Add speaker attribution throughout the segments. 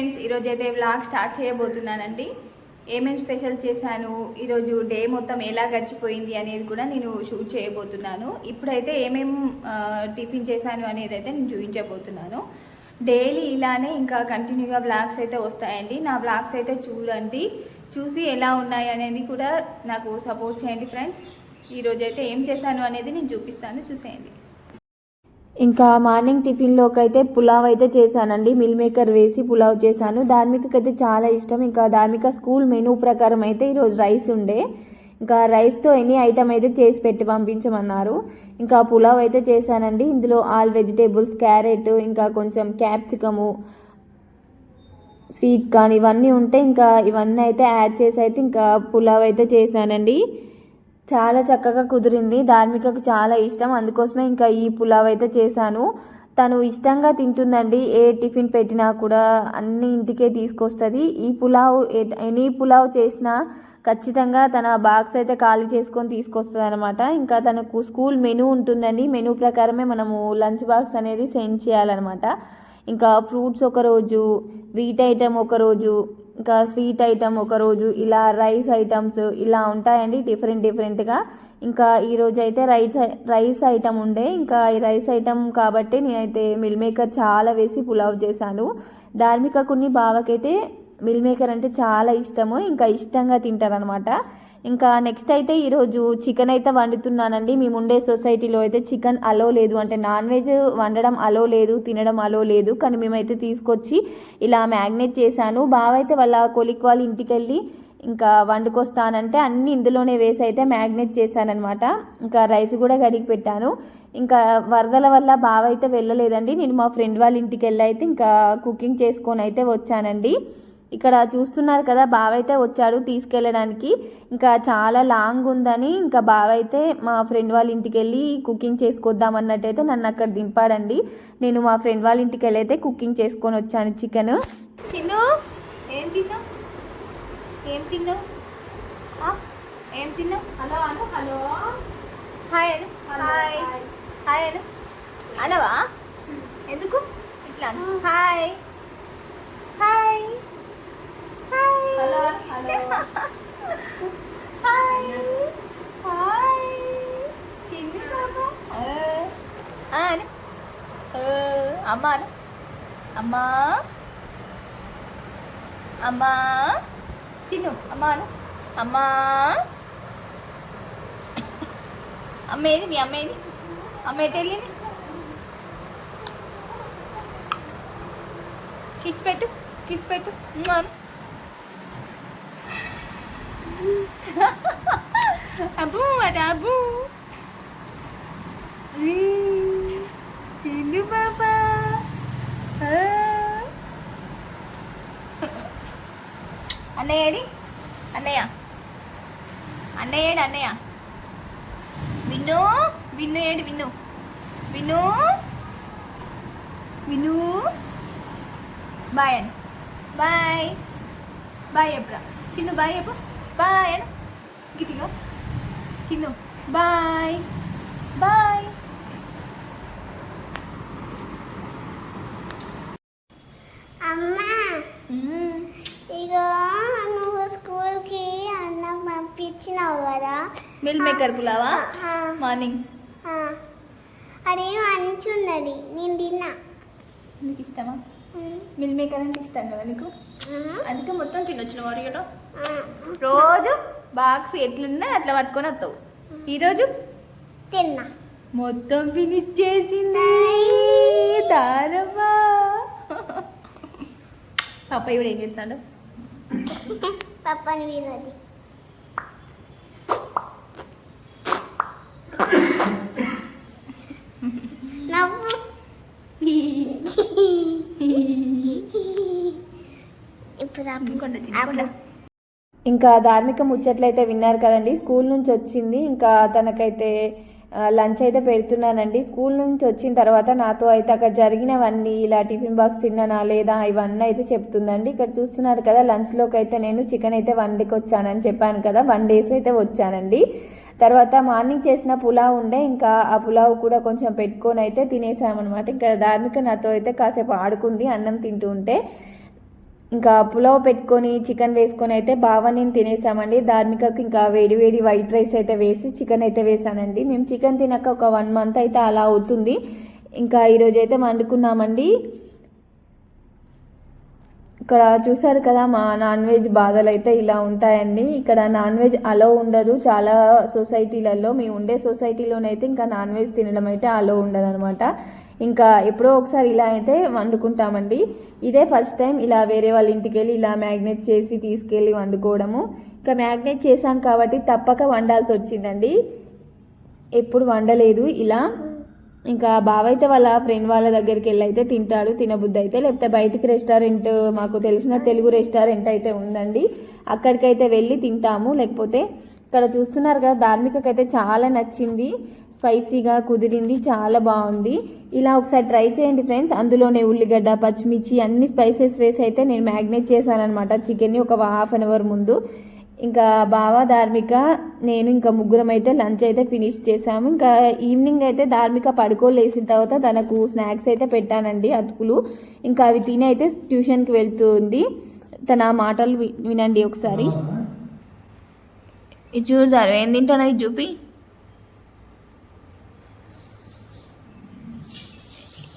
Speaker 1: Friends ఈరోజు అయితే vlog start చేయబోతున్నానండి. ఏమేమి స్పెషల్ చేశాను ఈరోజు డే మొత్తం ఎలా గడిచిపోయింది అనేది కూడా నేను షూట్ చేయబోతున్నాను. ఇప్పుడైతే ఏమేం టిఫిన్ చేశాను అనేది అయితే నేను చూపించబోతున్నాను. డైలీ ఇలానే ఇంకా కంటిన్యూగా బ్లాగ్స్ అయితే వస్తాయండి. నా బ్లాగ్స్ అయితే చూడండి. చూసి ఎలా ఉన్నాయి అనేది కూడా నాకు సపోర్ట్ చేయండి ఫ్రెండ్స్. ఈరోజు అయితే ఏం చేశాను అనేది నేను చూపిస్తాను. చూసేయండి.
Speaker 2: ఇంకా మార్నింగ్ టిఫిన్లోకి అయితే పులావ్ అయితే చేశానండి. మిల్ మేకర్ వేసి పులావ్ చేశాను. ధార్మికకి అయితే చాలా ఇష్టం. ఇంకా ధార్మిక స్కూల్ మెనూ ప్రకారం అయితే ఈరోజు రైస్ ఉండే. ఇంకా రైస్తో ఎనీ ఐటమ్ అయితే చేసి పెట్టి పంపించమన్నారు. ఇంకా పులావ్ అయితే చేశానండి. ఇందులో ఆల్ వెజిటేబుల్స్ క్యారెట్ ఇంకా కొంచెం క్యాప్సికము స్వీట్ కానీ ఇవన్నీ ఉంటే ఇంకా ఇవన్నీ అయితే యాడ్ చేసి అయితే ఇంకా పులావ్ అయితే చేశానండి. చాలా చక్కగా కుదిరింది. ధార్మికకు చాలా ఇష్టం. అందుకోసమే ఇంకా ఈ పులావ్ అయితే చేశాను. తను ఇష్టంగా తింటుందండి. ఏ టిఫిన్ పెట్టినా కూడా అన్ని ఇంటికే తీసుకొస్తుంది. ఈ పులావ్ ఎనీ పులావ్ చేసినా ఖచ్చితంగా తన బాక్స్ అయితే ఖాళీ చేసుకొని తీసుకొస్తుంది అనమాట ఇంకా తనకు స్కూల్ మెనూ ఉంటుందండి. మెనూ ప్రకారమే మనము లంచ్ బాక్స్ అనేది సెండ్ చేయాలన్నమాట. ఇంకా ఫ్రూట్స్ ఒక రోజు వీట్ ఐటెం ఒక రోజు ఇంకా స్వీట్ ఐటమ్ ఒకరోజు ఇలా రైస్ ఐటమ్స్ ఇలా ఉంటాయండి డిఫరెంట్ డిఫరెంట్గా. ఇంకా ఈరోజు అయితే రైస్ రైస్ ఐటమ్ ఉండే. ఇంకా ఈ రైస్ ఐటమ్ కాబట్టి నేనైతే మిల్ మేకర్ చాలా వేసి పులావ్ చేశాను. ధార్మిక కొన్ని బావకైతే మిల్ మేకర్ అంటే చాలా ఇష్టము ఇంకా ఇష్టంగా తింటారనమాట ఇంకా నెక్స్ట్ అయితే ఈరోజు చికెన్ అయితే వండుతున్నానండి. మేము ఉండే సొసైటీలో అయితే చికెన్ అలో లేదు. అంటే నాన్ వెజ్ వండడం అలో లేదు తినడం అలో లేదు. కానీ మేమైతే తీసుకొచ్చి ఇలా మ్యాగ్నేట్ చేశాను. బావ అయితే వాళ్ళ కొలిక్ వాళ్ళ ఇంటికి వెళ్ళి ఇంకా వండుకొస్తానంటే అన్ని ఇందులోనే వేసి అయితే మ్యాగ్నేట్ చేశానమాట ఇంకా రైస్ కూడా కడిగి పెట్టాను. ఇంకా వరదల వల్ల బావ అయితే వెళ్ళలేదండి. నేను మా ఫ్రెండ్ వాళ్ళ ఇంటికి వెళ్ళి అయితే ఇంకా కుకింగ్ చేసుకొని అయితే వచ్చానండి. ఇక్కడ చూస్తున్నారు కదా బావ అయితే వచ్చాడు తీసుకెళ్ళడానికి. ఇంకా చాలా లాంగ్ ఉందని ఇంకా బావ అయితే మా ఫ్రెండ్ వాళ్ళ ఇంటికి వెళ్ళి కుకింగ్ చేసుకొద్దాం అన్నట్టయితే నన్ను అక్కడ దింపాడండి. నేను మా ఫ్రెండ్ వాళ్ళ ఇంటికి వెళ్ళి అయితే కుకింగ్ చేసుకొని వచ్చాను చికెన్.
Speaker 1: చిన్ను ఏం తిన్నావు? ఏం తిన్నావు? ఆ? ఏం తిన్నావు? హలో అను హలో. హాయ్ అను హాయ్ హాయ్ అను అనవా ఎందుకు ఇట్లా hi hi hello hello. Hi. Hi. చిన్ని పాప అను. అమ్మ అను. అమ్మా. అమ్మా. చిన్ను అమ్మా అమ్మ. ఏది మీ అమ్మ ఏది అమ్మ ఎటు వెళ్ళింది? కిస్ పెట్టు కిస్ పెట్టు. అను. అబ్బు అట అబ్బు ఈ, చిన్ను పాప ఆ. అన్నయ్య ఏడి అన్నయ్య అన్నయ్య ఏడు అన్నయ్య విన్ను విన్ను ఏడు విన్ను విన్ను విన్ను బాయ్ అని బాయ్ బాయ్ ఎప్పుడా చిన్ను బాయ్ చెప్పు బాయ్ అను గిటిగా చిన్ను బాయ్ బాయ్
Speaker 3: అమ్మా. ఇగో నువ్వు స్కూల్కి అన్నం పంపించినావు కదా.
Speaker 1: మిల్ మేకర్ పులావా? మార్నింగ్.
Speaker 3: అది మంచి ఉన్నది నేను తిన్నా.
Speaker 1: నీకు ఇష్టమా? మిల్ మేకర్ అంటే ఇష్టం కదా నీకు? అందుకే మొత్తం తినొచ్చిన వరియలో. రోజు? బాక్స్ ఎట్లున్నా అట్లా పట్టుకొని వస్తావు. ఈరోజు?
Speaker 3: తిన్నా.
Speaker 1: మొత్తం ఫినిష్ చేసింది. తారమ్మా పాప ఇప్పుడు ఏం చేస్తాడు
Speaker 3: పప్పని వీరది నవ్వు. ఇప్పుడు
Speaker 1: చిన్నకొండ.
Speaker 2: ఇంకా ధార్మిక ముచ్చట్లయితే విన్నారు కదండి. స్కూల్ నుంచి వచ్చింది. ఇంకా తనకైతే లంచ్ అయితే పెడుతున్నానండి. స్కూల్ నుంచి వచ్చిన తర్వాత నాతో అయితే అక్కడ జరిగినవన్నీ ఇలా టిఫిన్ బాక్స్ తిన్నానా లేదా ఇవన్నీ అయితే చెప్తుందండి. ఇక్కడ చూస్తున్నారు కదా లంచ్లోకి అయితే నేను చికెన్ అయితే వండికి వచ్చానని చెప్పాను కదా. వన్ డేస్ అయితే వచ్చానండి. తర్వాత మార్నింగ్ చేసిన పులావ్ ఉండే ఇంకా ఆ పులావ్ కూడా కొంచెం పెట్టుకొని అయితే తినేసామన్నమాట. ఇంకా ధార్మిక నాతో అయితే కాసేపు ఆడుకుంది అన్నం తింటూ ఉంటే. ఇంకా పులావ్ పెట్టుకొని చికెన్ వేసుకొని అయితే బాగా నేను తినేసామండి. ధార్మికకు ఇంకా వేడి వేడి వైట్ రైస్ అయితే వేసి చికెన్ అయితే వేసానండి. మేము చికెన్ తినక ఒక వన్ మంత్ అయితే అలా అవుతుంది. ఇంకా ఈరోజు అయితే వండుకున్నామండి. ఇక్కడ చూసారు కదా మా నాన్ వెజ్ బాధలు అయితే ఇలా ఉంటాయండి. ఇక్కడ నాన్ వెజ్ అలో ఉండదు. చాలా సొసైటీలలో మేము ఉండే సొసైటీలోనైతే ఇంకా నాన్ వెజ్ తినడం అయితే అలో ఉండదు అనమాట ఇంకా ఎప్పుడో ఒకసారి ఇలా అయితే వండుకుంటామండి. ఇదే ఫస్ట్ టైం ఇలా వేరే వాళ్ళ ఇంటికి వెళ్ళి ఇలా మ్యాగ్నేట్ చేసి తీసుకెళ్ళి వండుకోవడము. ఇంకా మ్యాగ్నేట్ చేశాం కాబట్టి తప్పక వండాల్సి వచ్చిందండి. ఎప్పుడు వండలేదు ఇలా. ఇంకా బావ అయితే వాళ్ళ ఫ్రెండ్ వాళ్ళ దగ్గరికి వెళ్ళి అయితే తింటాడు తినబుద్ధి అయితే లేకపోతే బయటికి రెస్టారెంట్ మాకు తెలిసిన తెలుగు రెస్టారెంట్ అయితే ఉందండి. అక్కడికైతే వెళ్ళి తింటాము. లేకపోతే ఇక్కడ చూస్తున్నారు కదా ధార్మికకైతే చాలా నచ్చింది. స్పైసీగా కుదిరింది చాలా బాగుంది. ఇలా ఒకసారి ట్రై చేయండి ఫ్రెండ్స్. అందులోనే ఉల్లిగడ్డ పచ్చిమిర్చి అన్ని స్పైసెస్ వేసి అయితే నేను మ్యాగ్నేట్ చేశానమాట చికెన్ని ఒక హాఫ్ అన్ అవర్ ముందు. ఇంకా బావ ధార్మిక నేను ఇంకా ముగ్గురం అయితే లంచ్ అయితే ఫినిష్ చేసాము ఇంకా ఈవినింగ్ అయితే ధార్మిక పడుకోలేసిన తర్వాత తనకు స్నాక్స్ అయితే పెట్టానండి అటుకులు. ఇంకా అవి తిని అయితే ట్యూషన్కి వెళ్తుంది. తన మాటలు వి- వినండి ఒకసారి. ఇది చూడదారు ఏం తింటాను ఇది చూపి.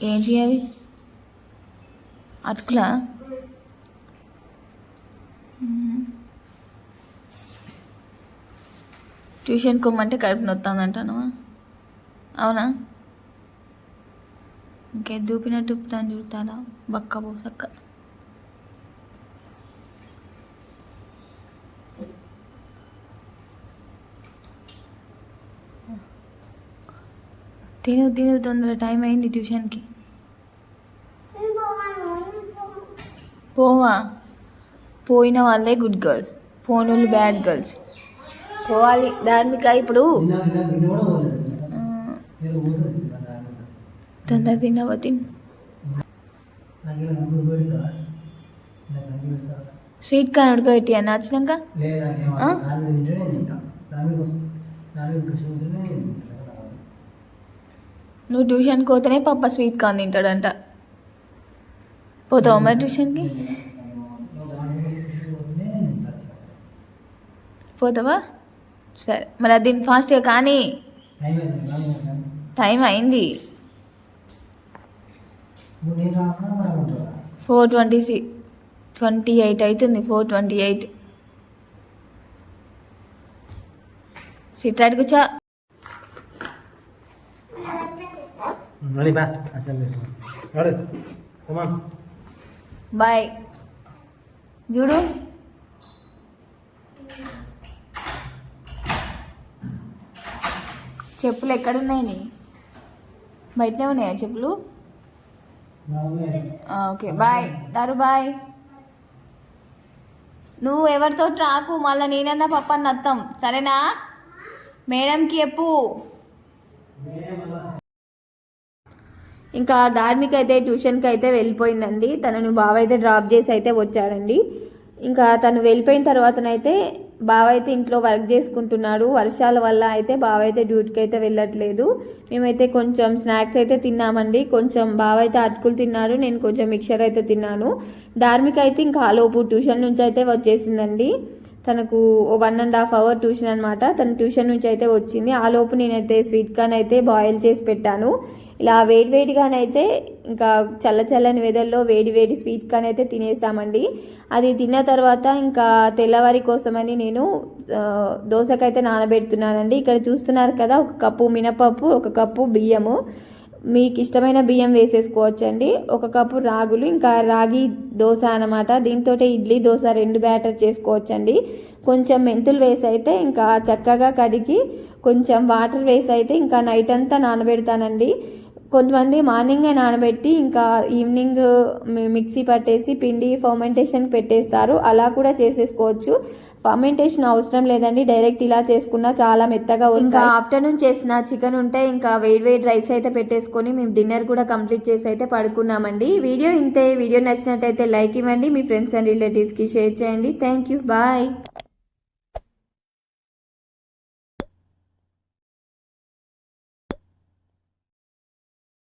Speaker 2: ఏంటి అది? అటుకులా? ట్యూషన్ కొమ్మంటే కడుపు నొత్తాందంటాను అవునా? ఇంకే దూపినట్టు దూపుతాను చూడతానా? బక్క పోసక్క తిను తిను తొందర టైం అయింది ట్యూషన్కి. పోవా పోయిన వాళ్ళే గుడ్ గర్ల్స్ పోనోళ్ళు బ్యాడ్ గర్ల్స్ పోవాలి. ధార్మిక ఇప్పుడు? తొందర తినవా స్వీట్ కార్న్ ఉడకబెట్టి
Speaker 4: అని నచ్చినాక
Speaker 2: నువ్వు ట్యూషన్కి పోతేనే పాప స్వీట్ కార్న్ తింటాడంట. పోతావా మరి ట్యూషన్కి పోతావా సరే మరి అది ఫాస్ట్గా కానీ
Speaker 4: టైం అయింది
Speaker 2: four twenty C twenty eight అవుతుంది ఫోర్ ట్వంటీ ఎయిట్ సిట్టాడు కూర్చో
Speaker 4: అసలు
Speaker 2: బాయ్ చూడు చెప్పులు ఎక్కడున్నాయి నీ? బయటనే ఉన్నాయా చెప్పులు? ఓకే. బాయ్ దారు బాయ్ నువ్వు ఎవరితో రాకు మళ్ళీ నేనన్నా పప్పని నత్తం. సరేనా? మేడంకి చెప్పు. ఇంకా ధార్మిక అయితే ట్యూషన్కి అయితే వెళ్ళిపోయిందండి. తనను బావ అయితే డ్రాప్ చేసి అయితే వచ్చాడండి. ఇంకా తను వెళ్ళిపోయిన తర్వాతనైతే బావ అయితే ఇంట్లో వర్క్ చేసుకుంటున్నాడు. వర్షాల వల్ల అయితే బావ అయితే డ్యూటీకి అయితే వెళ్ళట్లేదు. మేమైతే కొంచెం స్నాక్స్ అయితే తిన్నామండి. కొంచెం బావ అయితే అటుకులు తిన్నాడు. నేను కొంచెం మిక్చర్ అయితే తిన్నాను. ధార్మిక అయితే ఇంకా ఆలోపు ట్యూషన్ నుంచి అయితే వచ్చేసిందండి. తనకు one and half hour tuition అనమాట తన ట్యూషన్ నుంచి అయితే వచ్చింది. ఆ లోపు నేనైతే స్వీట్ కార్న్ అయితే బాయిల్ చేసి పెట్టాను. ఇలా వేడి వేడిగానైతే ఇంకా చల్ల చల్లని వెదల్లో వేడి వేడి స్వీట్ కార్న్ అయితే తినేసామండి. అది తిన్న తర్వాత ఇంకా తెల్లవారి కోసమని నేను దోశకైతే దోసకైతే నానబెడుతున్నానండి. ఇక్కడ చూస్తున్నారు కదా ఒక కప్పు మినపప్పు ఒక కప్పు బియ్యము. మీకు ఇష్టమైన బియ్యం వేసేసుకోవచ్చండి. ఒక కప్పు రాగులు ఇంకా రాగి దోశ అనమాట దీంతో ఇడ్లీ దోశ రెండు బ్యాటర్ చేసుకోవచ్చండి. కొంచెం మెంతులు వేసి అయితే ఇంకా చక్కగా కడిగి కొంచెం వాటర్ వేసి అయితే ఇంకా నైట్ అంతా నానబెడతానండి. కొంతమంది మార్నింగే నానబెట్టి ఇంకా ఈవినింగ్ మిక్సీ పట్టేసి పిండి ఫర్మెంటేషన్ పెట్టేస్తారు. అలా కూడా చేసేసుకోవచ్చు. ఫర్మెంటేషన్ అవసరం లేదండి. డైరెక్ట్ ఇలా చేసుకున్నా చాలా మెత్తగా. ఇంకా ఆఫ్టర్నూన్ చేసిన చికెన్ ఉంటే ఇంకా వేడి వేడి రైస్ అయితే పెట్టేసుకొని మేము డిన్నర్ కూడా కంప్లీట్ చేసి అయితే పడుకున్నామండి. వీడియో ఇంతే. వీడియో నచ్చినట్టయితే లైక్ ఇవ్వండి. మీ ఫ్రెండ్స్ అండ్ రిలేటివ్స్కి షేర్ చేయండి. Thank you bye